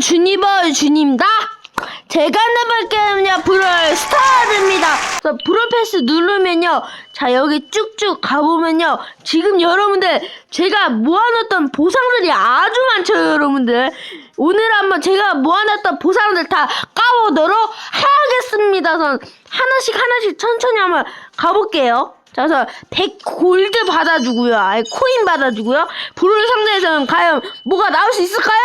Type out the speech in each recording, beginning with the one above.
주니버 주님다. 제가 게임은요 브롤 스타즈입니다. 그래서 브롤 패스 누르면요, 자 여기 쭉쭉 가보면요, 지금 여러분들 제가 모아놨던 보상들이 아주 많죠, 여러분들. 오늘 한번 제가 모아놨던 보상들 다 까보도록 하겠습니다. 전 하나씩 하나씩 천천히 한번 가볼게요. 자, 그래서 100 골드 받아주고요. 아예 코인 받아주고요. 브롤 상자에서는 과연 뭐가 나올 수 있을까요?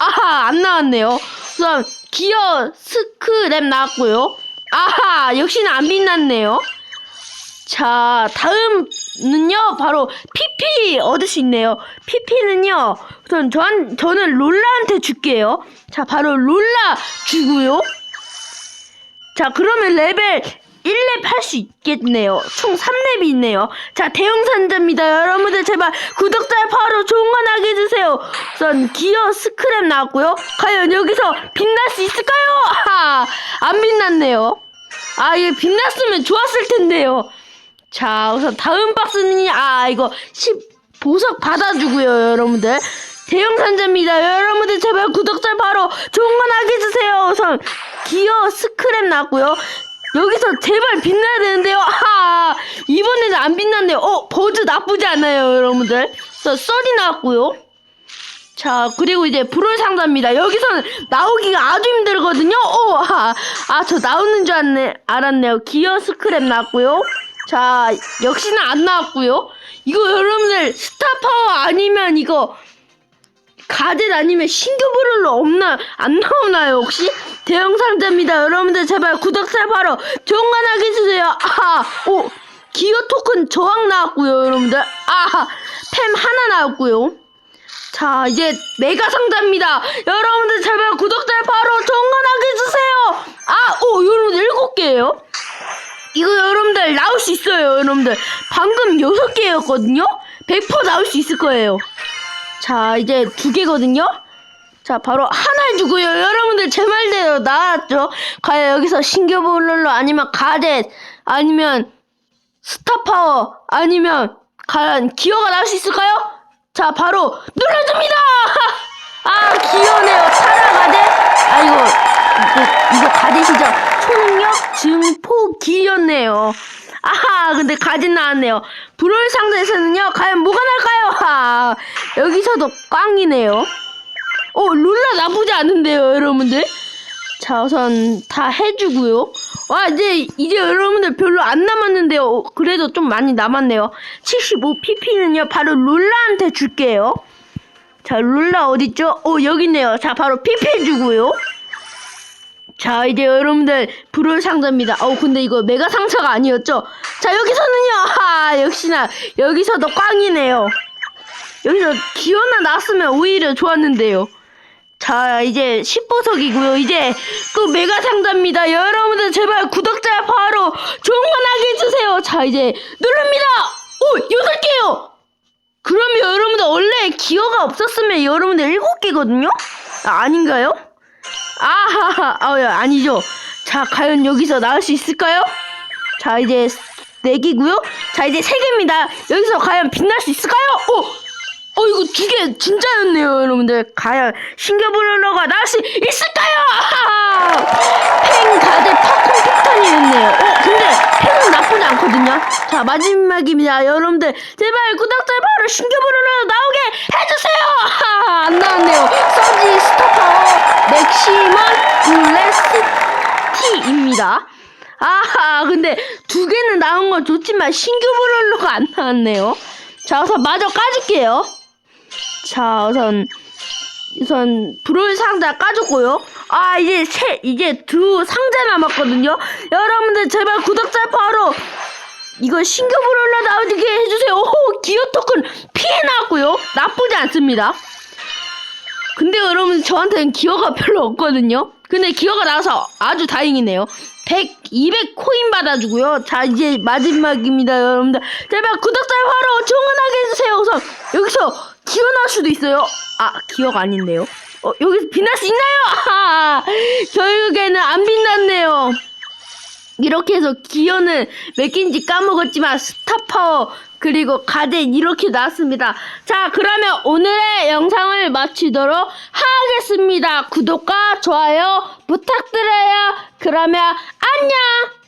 아하, 안 나왔네요. 우선 기어 스크랩 나왔고요. 아하, 역시나 안 빛났네요. 자, 다음은요, 바로 PP 얻을 수 있네요. PP는요, 우선 전, 저는 롤라한테 줄게요. 자, 바로 롤라 주고요. 자, 그러면 레벨 1렙 할 수 있겠네요. 총 3렙이 있네요. 자, 대형 산자입니다. 여러분들 제발 구독자 바로 나게 해주세요. 우선 기어 스크랩 나왔고요. 과연 여기서 빛날 수 있을까요? 하, 안 빛났네요. 아, 이게 빛났으면 좋았을 텐데요. 자, 우선 다음 박스는 아, 이거 10 보석 받아주고요, 여러분들. 대형 산자입니다. 여러분들 제발 구독자 바로 좋은 거 나게 해주세요. 우선 기어 스크랩 나왔고요. 여기서 제발 빛나야 되는데요. 아, 이번에는 안 빛났네요. 어, 버즈 나쁘지 않아요, 여러분들. 저 썰이 나왔고요. 자, 그리고 이제 불을 상자입니다. 여기서는 나오기가 아주 힘들거든요. 오, 아, 아, 저 나오는 줄 알았네, 알았네요. 기어 스크랩 나왔고요. 자, 역시나 안 나왔고요. 이거 여러분들 스타 파워 아니면 이거 가젯 아니면 신규 브롤러 없나 안 나오나요 혹시? 대형 상자입니다. 여러분들 제발 구독자 바로 좋은 거 하게 해주세요. 아오 기어 토큰 저항 나왔고요 여러분들. 아팸 하나 나왔고요. 자 이제 메가 상자입니다. 여러분들 제발 구독자 바로 좋은 거 하게 해주세요. 아오 여러분들 일곱 개예요? 이거 여러분들 나올 수 있어요 여러분들. 방금 여섯 개였거든요? 100% 나올 수 있을 거예요 자, 이제 두 개거든요? 자, 바로 하나 주고요. 여러분들 제 말대로 나왔죠? 과연 여기서 신규볼롤로 아니면 가젯, 아니면 스타파워, 아니면 과연 기어가 나올 수 있을까요? 자, 바로 눌러줍니다! 아, 기어네요. 차라 가젯? 아, 이거, 이거, 가젯이죠? 초능력 증포 기였네요. 아하, 근데 가진 나왔네요. 불월 상자에서는요, 과연 뭐가 날까요? 하, 여기서도 꽝이네요. 어, 룰라 나쁘지 않은데요, 여러분들? 자, 우선 다 해주고요. 와, 이제, 이제 여러분들 별로 안 남았는데요. 어, 그래도 좀 많이 남았네요. 75pp는요, 바로 룰라한테 줄게요. 자, 룰라 어딨죠? 어, 여기 있네요. 자, 바로 pp 주고요. 자, 이제 여러분들 불을 상자입니다. 어, 근데 이거 메가 상자가 아니었죠? 자, 여기서는요. 하, 역시나 여기서도 꽝이네요. 여기서 기어나 났으면 오히려 좋았는데요. 자, 이제 10보석이고요. 이제 그 메가 상자입니다. 여러분들 제발 구독자 바로 나게 해주세요. 자, 이제 누릅니다. 오, 8개요. 그러면 여러분들 원래 기어가 없었으면 여러분들 7개거든요? 아, 아닌가요? 아하하, 아, 야, 아니죠. 자, 과연 여기서 나올 수 있을까요? 자, 이제 네 개고요. 자, 이제 세 개입니다. 여기서 과연 빛날 수 있을까요? 오, 어, 이거 두 개 진짜였네요, 여러분들. 과연 신겨블러가 나올 수 있을까요? 팽 가드 팝콘 폭탄이었네요. 어, 근데 팽은 나쁘지 않거든요. 자, 마지막입니다, 여러분들. 제발 구독자 바로 신겨블러 나오게 해주세요. 안 나왔네요. 맥시멈 블레스티입니다. 아하, 근데 두 개는 나온 건 좋지만 신규 브롤러가 안 나왔네요. 자, 우선 마저 까줄게요. 자, 우선 우선 브롤 상자 까줬고요. 아, 이제 세 이제 두 상자 남았거든요. 여러분들 제발 구독자 바로 이거 신규 브롤러 나오게 해주세요. 오, 기어 토큰 피해 나왔고요. 나쁘지 않습니다. 여러분 저한테는 기어가 별로 없거든요. 근데 기어가 나와서 아주 다행이네요. 100, 200 코인 받아주고요. 자 이제 마지막입니다, 여러분들. 제발 구독자 바로 좋은하게 해주세요. 우선 여기서 기어 나올 수도 있어요. 아 기어가 아닌데요. 어 여기서 빛날 수 있나요? 아, 결국에는 안 빛났네요. 이렇게 해서 기어는 몇 개인지 까먹었지만 스타파워 그리고 가든 이렇게 나왔습니다. 자 그러면 오늘의 영상을 마치도록 하겠습니다. 구독과 좋아요 부탁드려요. 그러면 안녕.